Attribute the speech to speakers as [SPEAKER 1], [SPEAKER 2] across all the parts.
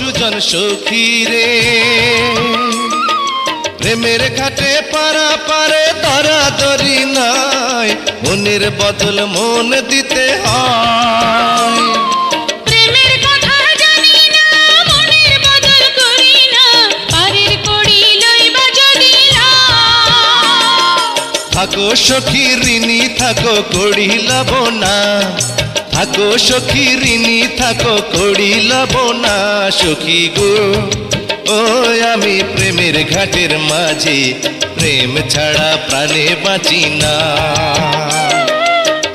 [SPEAKER 1] সুজন সখী রে। প্রেমের ঘাটে পারা পারে তারা দরি নাই। মনের বদল মন দিতে হয়। থাকো সখী ঋণী থাকো কড়ি লাভ না থাকো সখী, ঋণী থাকো কড়ি লাভ না সখী গো। ও আমি প্রেমের ঘাটের মাঝে, প্রেম ছাড়া প্রাণে বাঁচি না।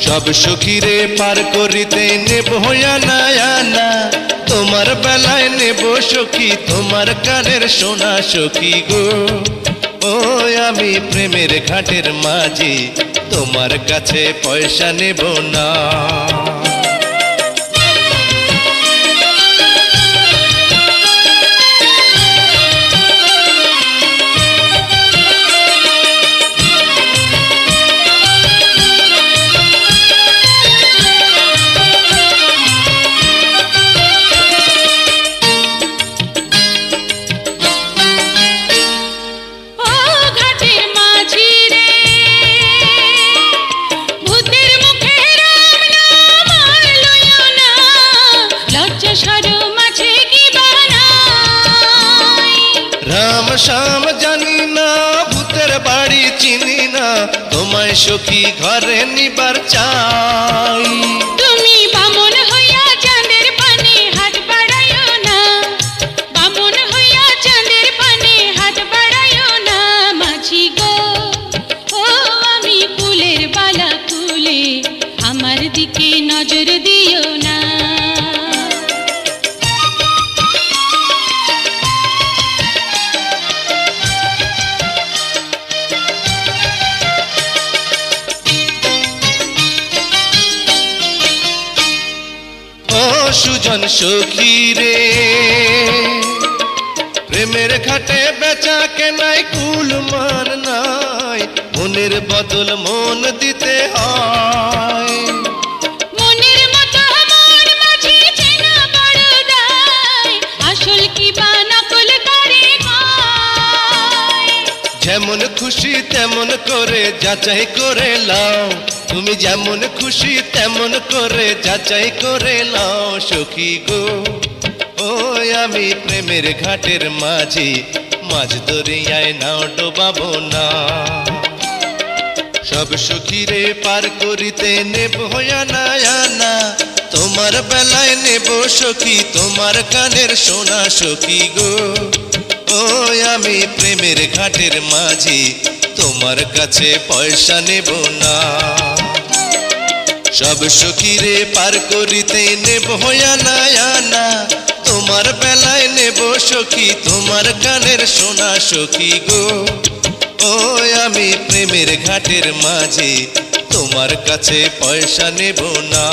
[SPEAKER 1] সব সখীরে পার করিতে নেব আনা আনা তোমার বেলায় নেব সখী, তোমার কানের সোনা সখী গো। ও আমি প্রেমের ঘাটের মাঝে, তোমার কাছে পয়সা নেব না। শ্যাম জানি না, ভূতের বাড়ি চিনি না। তোমায় সখী ঘরে নিবার চাই।
[SPEAKER 2] তুমি বামন হইয়া চাঁদের পানে হাত বাড়াইও না। বামন হইয়া চাঁদের পানে হাত বাড়াইও না, মাঝি গো। ও, আমি ফুলের বালা তুলে আমার দিকে নজর দিও না।
[SPEAKER 1] সুজন সখী রে। প্রেমের ঘাটে বেচা কেনাই কুল মান নাই। মনের বদল মন দিতে হয়। যেমন খুশি তেমন করে যাচাই করে লাও তুমি যেমন খুশি তেমন করে যাচাই করে লাও সখী গো। ও আমি প্রেমের ঘাটের মাঝি, মাঝ দরিয়ায় নাও ডোবাবো না। সব সখীরে পার করিতে নেব না। আনা তোমার বেলায় নেব সখী, তোমার কানের সোনা সখী গো। প্রেমের ঘাটের মাঝি, তোমার কাছে পয়সা নেব না। সব সখীরে পার করিতে নেব আনা। তোমার বেলায় নেব সখী, তোমার কানের সোনা সখী গো। ও আমি প্রেমের ঘাটের মাঝে, তোমার কাছে পয়সা নেব না।